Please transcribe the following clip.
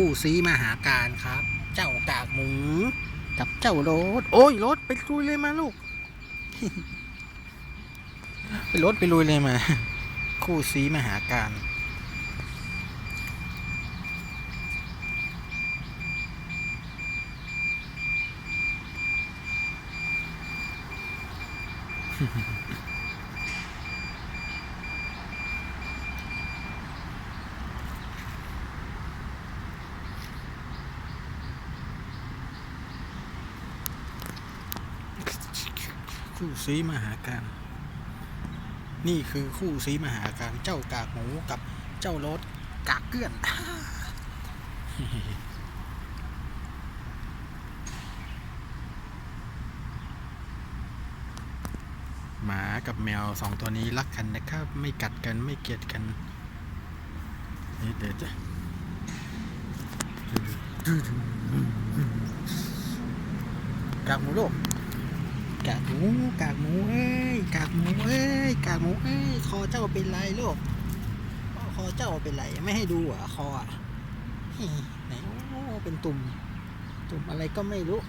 คู่ซีมาหาการครับ เจ้ากากหมูกับเจ้ารถ โอ้ยรถไปลุยเลยมาลูก ไปรถไปลุยเลยมา คู่ซีมาหาการ คู่ซีมหาการนี่คือคู่ซีมหาการเจ้ากากหมูกับเจ้ารถกากเกลื่อน หมากับแมวสองตัวนี้รักกันนะครับ ไม่กัดกันไม่เกลียดกันนี่เดี๋ยวจะกากหมูลูก กากหมูกากหมูเอ้ยกากหมูเอ้ยกากหมูเอ้ยคอเจ้าเป็นไรลูกคอเจ้าเป็นไรไม่ให้ดูอะคออะไหนโอ้เป็นตุ่มตุ่มอะไรก็ไม่รู้